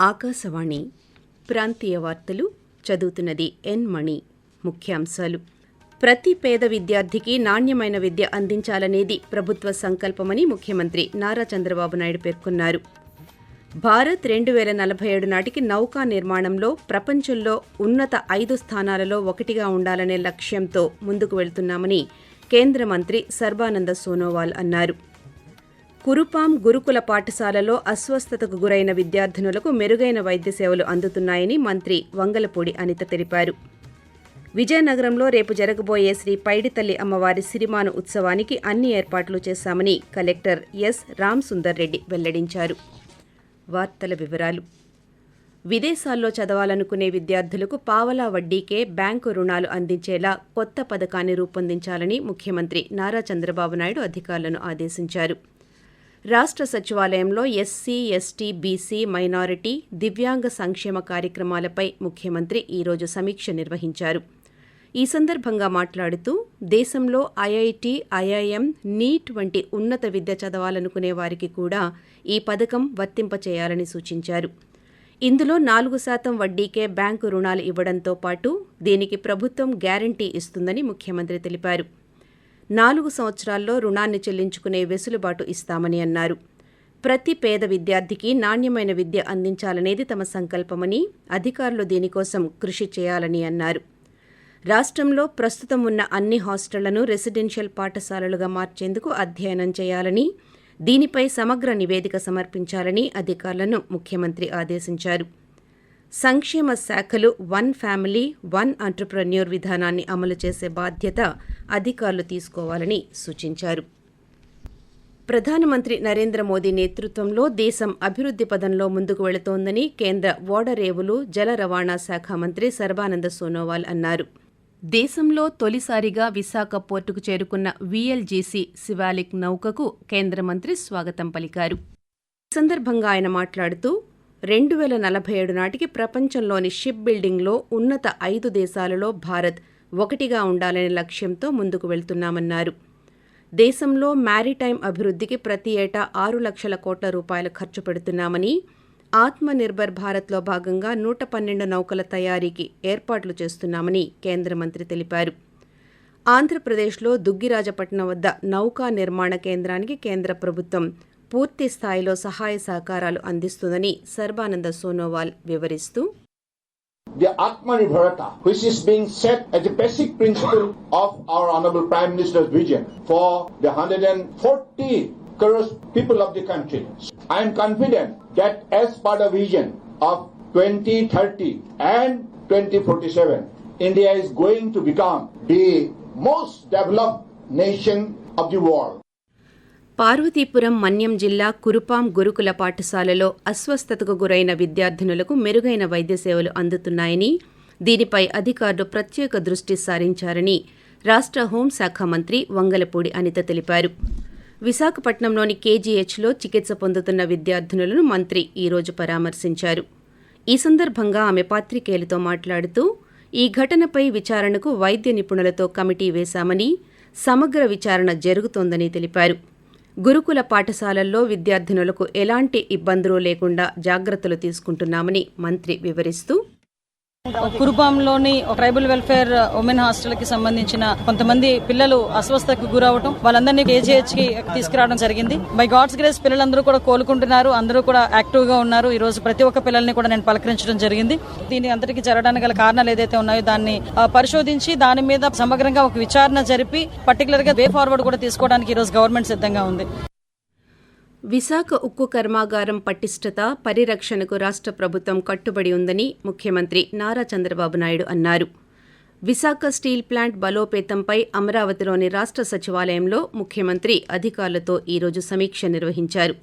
ఆకాశవాణి ప్రాంతీయ వార్తలు చదువుతున్నది ఎన్ మణి. ముఖ్యాంశాలు. ప్రతి పేద విద్యార్థికి నాణ్యమైన విద్య అందించాలనేది ప్రభుత్వ సంకల్పమని ముఖ్యమంత్రి నారా చంద్రబాబు నాయుడు పేర్కొన్నారు. భారత్ రెండు వేల నలభై ఏడు నాటికి నౌకా నిర్మాణంలో ప్రపంచంలో ఉన్నత ఐదు స్థానాలలో ఒకటిగా ఉండాలనే లక్ష్యంతో ముందుకు వెళ్తున్నామని కేంద్ర మంత్రి సర్బానంద సోనోవాల్ అన్నారు. కురుపాం గురుకుల పాఠశాలలో అస్వస్థతకు గురైన విద్యార్థినులకు మెరుగైన వైద్య సేవలు అందుతున్నాయని మంత్రి వంగలపూడి అనిత తెలిపారు. విజయనగరంలో రేపు జరగబోయే శ్రీ పైడితల్లి అమ్మవారి సిరిమాను ఉత్సవానికి అన్ని ఏర్పాట్లు చేశామని కలెక్టర్ ఎస్ రామ్ సుందర్ రెడ్డి వెల్లడించారు. వార్తల వివరాలు. విదేశాల్లో చదవాలనుకునే విద్యార్థులకు పావలా వడ్డీకే బ్యాంకు రుణాలు అందించేలా కొత్త పథకాన్ని రూపొందించాలని ముఖ్యమంత్రి నారా చంద్రబాబు నాయుడు అధికారులను ఆదేశించారు. రాష్ట్ర సచివాలయంలో ఎస్సీ ఎస్టీ బీసీ మైనారిటీ దివ్యాంగ సంక్షేమ కార్యక్రమాలపై ముఖ్యమంత్రి ఈరోజు సమీక్ష నిర్వహించారు. ఈ సందర్భంగా మాట్లాడుతూ దేశంలో ఐఐటి ఐఐఎం నీట్ వంటి ఉన్నత విద్య చదవాలనుకునే వారికి కూడా ఈ పథకం వర్తింపచేయాలని సూచించారు. ఇందులో నాలుగు శాతం వడ్డీకే బ్యాంకు రుణాలు ఇవ్వడంతో పాటు దీనికి ప్రభుత్వం గ్యారంటీ ఇస్తుందని ముఖ్యమంత్రి తెలిపారు. నాలుగు సంవత్సరాల్లో రుణాన్ని చెల్లించుకునే వెసులుబాటు ఇస్తామని అన్నారు. ప్రతి పేద విద్యార్థికి నాణ్యమైన విద్య అందించాలనేది తమ సంకల్పమని అధికారులు దీనికోసం కృషి చేయాలని అన్నారు. రాష్ట్రంలో ప్రస్తుతం ఉన్న అన్ని హాస్టళ్ళను రెసిడెన్షియల్ పాఠశాలలుగా మార్చేందుకు అధ్యయనం చేయాలని దీనిపై సమగ్ర నివేదిక సమర్పించాలని అధికారులను ముఖ్యమంత్రి ఆదేశించారు. సంక్షేమ శాఖలు వన్ ఫ్యామిలీ వన్ ఎంటర్ప్రెన్యూర్ విధానాన్ని అమలు చేసే బాధ్యత అధికారులు తీసుకోవాలని సూచించారు. ప్రధానమంత్రి నరేంద్ర మోదీ నేతృత్వంలో దేశం అభివృద్ధి పదంలో ముందుకు వెళుతోందని కేంద్ర ఓడరేవులు జల రవాణా శాఖ మంత్రి సర్బానంద సోనోవాల్ అన్నారు. దేశంలో తొలిసారిగా విశాఖ పోర్టుకు చేరుకున్న వీఎల్జీసీ శివాలిక్ నౌకకు కేంద్ర మంత్రి స్వాగతం పలికారు. ఈ సందర్భంగా ఆయన మాట్లాడుతూ రెండు వేల నలభై ఏడు నాటికి ప్రపంచంలోని షిప్ బిల్డింగ్లో ఉన్నత ఐదు దేశాలలో భారత్ ఒకటిగా ఉండాలనే లక్ష్యంతో ముందుకు వెళ్తున్నామన్నారు. దేశంలో మ్యారిటైమ్ అభివృద్ధికి ప్రతి ఏటా ఆరు లక్షల కోట్ల రూపాయలు ఖర్చు పెడుతున్నామని ఆత్మ నిర్భర్ భారత్లో భాగంగా నూట పన్నెండు నౌకల తయారీకి ఏర్పాట్లు చేస్తున్నామని కేంద్ర మంత్రి తెలిపారు ఆంధ్రప్రదేశ్లో దుగ్గిరాజపట్నం వద్ద నౌకా నిర్మాణ కేంద్రానికి కేంద్ర ప్రభుత్వం పూర్తి స్థాయిలో సహాయ సహకారాలు అందిస్తుందని సర్బానంద సోనోవాల్ వివరిస్తూ the Atmanirbharata, which is being set as a basic principle of our Honorable Prime Minister's vision for the 140 crores people of the country. I am confident that as part of vision of 2030 and 2047, India is going to become the most developed nation of the world. Parvathipuram Manyam జిల్లా కురుపాం గురుకుల పాఠశాలలో అస్వస్థతకు గురైన విద్యార్థినులకు మెరుగైన వైద్య సేవలు అందుతున్నాయని దీనిపై అధికారులు ప్రత్యేక దృష్టి సారించారని రాష్ట్ర హోంశాఖ మంత్రి వంగలపూడి అనిత తెలిపారు విశాఖపట్నంలోని కేజీహెచ్లో చికిత్స పొందుతున్న విద్యార్థినులను మంత్రి ఈరోజు పరామర్శించారు. ఈ సందర్భంగా ఆమె పాత్రికేయులతో మాట్లాడుతూ ఈ ఘటనపై విచారణకు వైద్య నిపుణులతో కమిటీ వేశామని సమగ్ర విచారణ జరుగుతోందని తెలిపారు. గురుకుల పాఠశాలల్లో విద్యార్థినులకు ఎలాంటి ఇబ్బందులు లేకుండా జాగ్రత్తలు తీసుకుంటున్నామని మంత్రి వివరిస్తూ కురుపాంలోని ట్రైబల్ వెల్ఫేర్ ఉమెన్ హాస్టల్కి సంబంధించిన కొంతమంది పిల్లలు అస్వస్థకు గురవటం వాళ్ళందరినీ కేజీహెచ్కి తీసుకురావడం జరిగింది. బై గాడ్స్ గ్రేస్ పిల్లలందరూ కూడా కోలుకుంటున్నారు. అందరూ కూడా యాక్టివ్గా ఉన్నారు. ఈ రోజు ప్రతి ఒక్క పిల్లల్ని కూడా నేను పలకరించడం జరిగింది. దీని అందరికీ జరగడానికి గల కారణాలు ఏదైతే ఉన్నాయో దాన్ని పరిశోధించి దాని మీద సమగ్రంగా ఒక విచారణ జరిపి పర్టికులర్గా వే ఫార్వర్డ్ కూడా తీసుకోవడానికి ఈ రోజు గవర్నమెంట్ సిద్ధంగా ఉంది. విశాఖ ఉక్కు కర్మాగారం పటిష్టత పరిరక్షణకు రాష్ట్ర ప్రభుత్వం కట్టుబడి ఉందని ముఖ్యమంత్రి నారా చంద్రబాబు నాయుడు అన్నారు. విశాఖ స్టీల్ ప్లాంట్ బలోపేతంపై అమరావతిలోని రాష్ట్ర సచివాలయంలో ముఖ్యమంత్రి అధికారులతో ఈరోజు సమీక్ష నిర్వహించారు.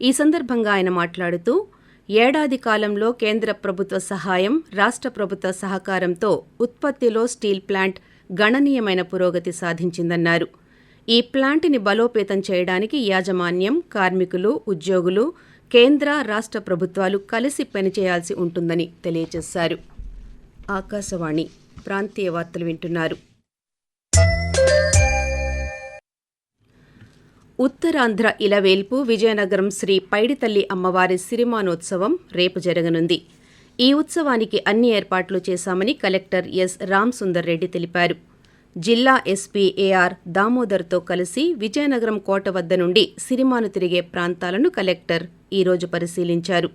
ఈ సందర్భంగా ఆయన మాట్లాడుతూ ఏడాది కాలంలో కేంద్ర ప్రభుత్వ సహాయం రాష్ట్ర ప్రభుత్వ సహకారంతో ఉత్పత్తిలో స్టీల్ ప్లాంట్ గణనీయమైన పురోగతి సాధించిందన్నారు. ఈ ప్లాంట్ని బలోపేతం చేయడానికి యాజమాన్యం కార్మికులు ఉద్యోగులు కేంద్ర రాష్ట్ర ప్రభుత్వాలు కలిసి పనిచేయాల్సి ఉంటుందని తెలియజేశారు. ఆకాశవాణి ప్రాంతీయ వార్తలు వింటున్నారు. ఉత్తరాంధ్ర ఇలవేల్పు విజయనగరం శ్రీ పైడితల్లి అమ్మవారి సిరిమానోత్సవం రేపు జరగనుంది. ఈ ఉత్సవానికి అన్ని ఏర్పాట్లు చేశామని కలెక్టర్ ఎస్ రామ్ సుందర్ రెడ్డి తెలిపారు. జిల్లా ఎస్పీ ఏఆర్ దామోదర్తో కలిసి విజయనగరం కోట వద్ద నుండి సిరిమాను తిరిగే ప్రాంతాలను కలెక్టర్ ఈరోజు పరిశీలించారు.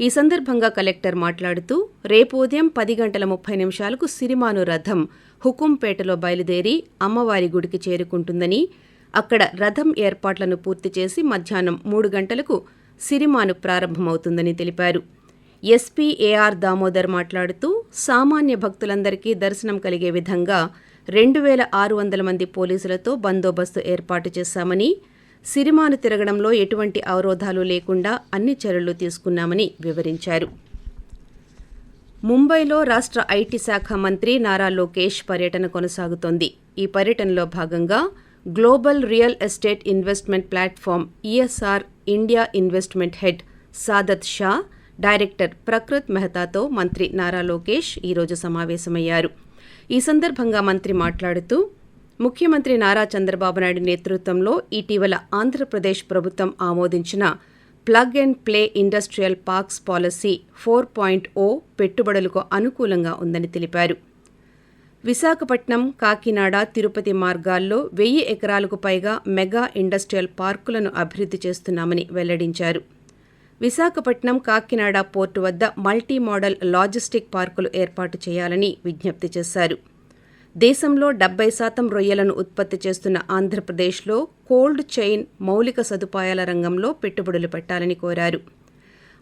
ఈ సందర్భంగా కలెక్టర్ మాట్లాడుతూ రేపు ఉదయం పది గంటల ముప్పై నిమిషాలకు సిరిమాను రథం హుకుంపేటలో బయలుదేరి అమ్మవారి గుడికి చేరుకుంటుందని అక్కడ రథం ఏర్పాట్లను పూర్తి చేసి మధ్యాహ్నం మూడు గంటలకు సిరిమాను ప్రారంభమవుతుందని తెలిపారు. ఎస్పీ ఏఆర్ దామోదర్ మాట్లాడుతూ సామాన్య భక్తులందరికీ దర్శనం కలిగే విధంగా రెండు వేల ఆరు వందల మంది పోలీసులతో బందోబస్తు ఏర్పాటు చేశామని సిరిమాను తిరగడంలో ఎటువంటి అవరోధాలు లేకుండా అన్ని చర్యలు తీసుకున్నామని వివరించారు. ముంబైలో రాష్ట్ర ఐటీ శాఖ మంత్రి నారా లోకేష్ పర్యటన కొనసాగుతోంది. ఈ పర్యటనలో భాగంగా global real estate investment platform ESR India investment head Saadat Shah director Prakrut మెహతాతో మంత్రి నారా లోకేష్ ఈరోజు సమావేశమయ్యారు. ఈ సందర్భంగా మంత్రి మాట్లాడుతూ ముఖ్యమంత్రి నారా చంద్రబాబు నాయుడు నేతృత్వంలో ఇటీవల ఆంధ్రప్రదేశ్ ప్రభుత్వం ఆమోదించిన plug and play industrial parks policy four point O పెట్టుబడులకు అనుకూలంగా ఉందని తెలిపారు. విశాఖపట్నం కాకినాడ తిరుపతి మార్గాల్లో వెయ్యి ఎకరాలకు పైగా మెగా ఇండస్ట్రియల్ పార్కులను అభివృద్ధి చేస్తున్నామని వెల్లడించారు. విశాఖపట్నం కాకినాడ పోర్టు వద్ద మల్టీ మోడల్ లాజిస్టిక్ పార్కులు ఏర్పాటు చేయాలని విజ్ఞప్తి చేశారు. దేశంలో డెబ్బై శాతం రొయ్యలను ఉత్పత్తి చేస్తున్న ఆంధ్రప్రదేశ్లో కోల్డ్ చైన్ మౌలిక సదుపాయాల రంగంలో పెట్టుబడులు పెట్టాలని కోరారు.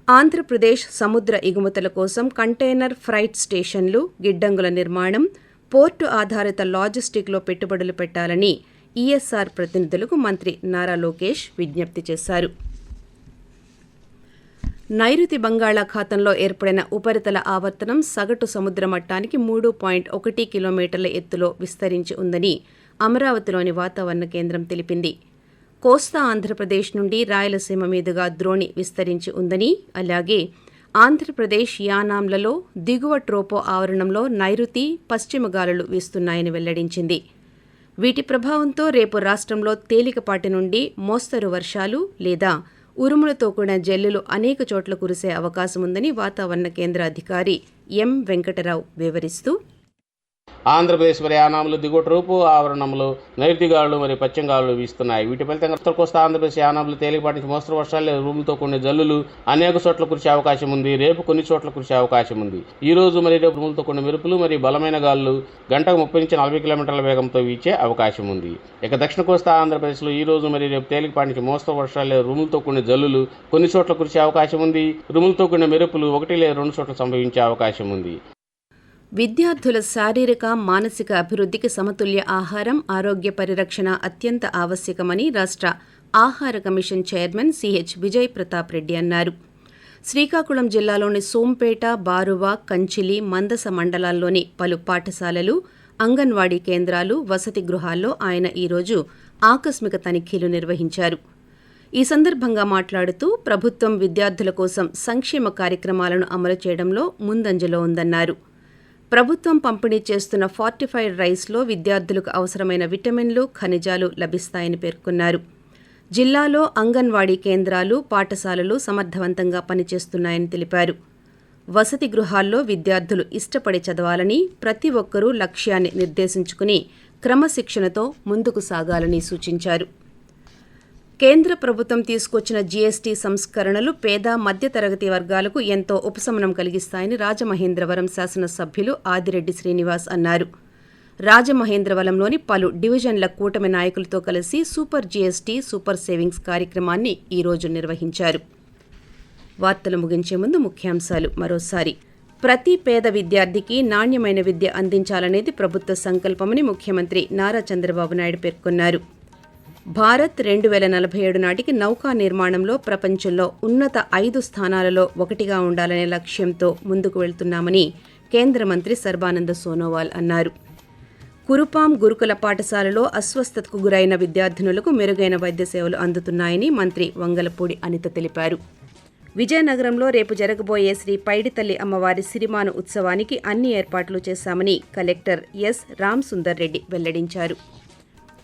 ఆంధ్రప్రదేశ్ సముద్ర ఎగుమతుల కోసం కంటైనర్ ఫ్రైట్ స్టేషన్లు గిడ్డంగుల నిర్మాణం పోర్టు ఆధారిత లాజిస్టిక్లో పెట్టుబడులు పెట్టాలని ఈఎస్ఆర్ ప్రతినిధులకు మంత్రి నారా లోకేష్ విజ్ఞప్తి చేశారు. నైరుతి బంగాళాఖాతంలో ఏర్పడిన ఉపరితల ఆవర్తనం సగటు సముద్ర మట్టానికి మూడు పాయింట్ ఒకటి కిలోమీటర్ల ఎత్తులో విస్తరించి ఉందని అమరావతిలోని వాతావరణ కేంద్రం తెలిపింది. కోస్తా ఆంధ్రప్రదేశ్ నుండి రాయలసీమ మీదుగా ద్రోణి విస్తరించి ఉందని అలాగే ఆంధ్రప్రదేశ్ యానాంలలో దిగువ ట్రోపో ఆవరణంలో నైరుతి పశ్చిమ గాలులు వీస్తున్నాయని వెల్లడించింది. వీటి ప్రభావంతో రేపు రాష్ట్రంలో తేలికపాటి నుండి మోస్తరు వర్షాలు లేదా ఉరుములతో కూడిన జల్లులు అనేక చోట్ల కురిసే అవకాశం ఉందని వాతావరణ కేంద్ర అధికారి ఎం వెంకటరావు వివరిస్తూ ఆంధ్రప్రదేశ్ మరి యానాములు రూపు ఆవరణంలో నైరుతి మరియు పశ్చిమ వీస్తున్నాయి. వీటి ఫలితంగా ఉత్తర కోస్తా ఆంధ్రప్రదేశ్ యానాములు తేలికపాటి నుంచి మోస్తరు వర్షాలు రూములతో కొన్ని జల్లులు అనేక చోట్ల కురిసే అవకాశం ఉంది. రేపు కొన్ని చోట్ల కురిసే అవకాశం ఉంది. ఈ రోజు మరి రేపు రూములతో కొన్ని మెరుపులు మరియు బలమైన గాలులు గంటకు ముప్పై నుంచి నలభై కిలోమీటర్ల వేగంతో వీచే అవకాశం ఉంది. ఇక దక్షిణ కోస్తా ఆంధ్రప్రదేశ్లో ఈ రోజు మరి రేపు తేలికపాటి నుంచి మోస్తరు వర్షాలు రూములతో కొన్ని జల్లులు కొన్ని చోట్ల కురిసే అవకాశం ఉంది. రూములతో కొన్ని మెరుపులు ఒకటి లేదా రెండు చోట్ల సంభవించే అవకాశం ఉంది. విద్యార్థుల శారీరక మానసిక అభివృద్ధికి సమతుల్య ఆహారం ఆరోగ్య పరిరక్షణ అత్యంత ఆవశ్యకమని రాష్ట్ర ఆహార commission chairman CH Vijay Pratap Reddy అన్నారు. శ్రీకాకుళం జిల్లాలోని సోంపేట బారువ కంచిలి మందస మండలాల్లోని పలు పాఠశాలలు అంగన్వాడీ కేంద్రాలు వసతి గృహాల్లో ఆయన ఈరోజు ఆకస్మిక తనిఖీలు నిర్వహించారు. ఈ సందర్భంగా మాట్లాడుతూ ప్రభుత్వం విద్యార్థుల కోసం సంక్షేమ కార్యక్రమాలను అమలు చేయడంలో ముందంజలో ఉందన్నారు. ప్రభుత్వం పంపిణీ చేస్తున్న ఫార్టిఫైడ్ రైస్లో విద్యార్థులకు అవసరమైన విటమిన్లు ఖనిజాలు లభిస్తాయని పేర్కొన్నారు. జిల్లాలో అంగన్వాడీ కేంద్రాలు పాఠశాలలు సమర్థవంతంగా పనిచేస్తున్నాయని తెలిపారు. వసతి గృహాల్లో విద్యార్థులు ఇష్టపడి చదవాలని ప్రతి ఒక్కరూ లక్ష్యాన్ని నిర్దేశించుకుని క్రమశిక్షణతో ముందుకు సాగాలని సూచించారు. కేంద్ర ప్రభుత్వం తీసుకొచ్చిన జీఎస్టీ సంస్కరణలు పేద మధ్యతరగతి వర్గాలకు ఎంతో ఉపశమనం కలిగిస్తాయని రాజమహేంద్రవరం శాసనసభ్యులు ఆదిరెడ్డి శ్రీనివాస్ అన్నారు. రాజమహేంద్రవరంలోని పలు డివిజన్ల కూటమి నాయకులతో కలిసి సూపర్ జీఎస్టీ సూపర్ సేవింగ్స్ కార్యక్రమాన్ని ఈరోజు నిర్వహించారు. వార్తలు ముగించే ముందు ముఖ్యాంశాలు. మరోసారి ప్రతి పేద విద్యార్థికి నాణ్యమైన విద్య అందించాలనేది ప్రభుత్వ సంకల్పమని ముఖ్యమంత్రి నారా చంద్రబాబు నాయుడు పేర్కొన్నారు. భారత్ రెండు వేల నలభై ఏడు నాటికి నౌకా నిర్మాణంలో ప్రపంచంలో ఉన్నత ఐదు స్థానాలలో ఒకటిగా ఉండాలనే లక్ష్యంతో ముందుకు వెళ్తున్నామని కేంద్ర మంత్రి సర్బానంద సోనోవాల్ అన్నారు. కురుపాం గురుకుల పాఠశాలలో అస్వస్థతకు గురైన విద్యార్థినులకు మెరుగైన వైద్య సేవలు అందుతున్నాయని మంత్రి వంగలపూడి అనిత తెలిపారు. విజయనగరంలో రేపు జరగబోయే శ్రీ పైడితల్లి అమ్మవారి సిరిమాను ఉత్సవానికి అన్ని ఏర్పాట్లు చేశామని కలెక్టర్ ఎస్ రామ్ సుందర్ రెడ్డి వెల్లడించారు.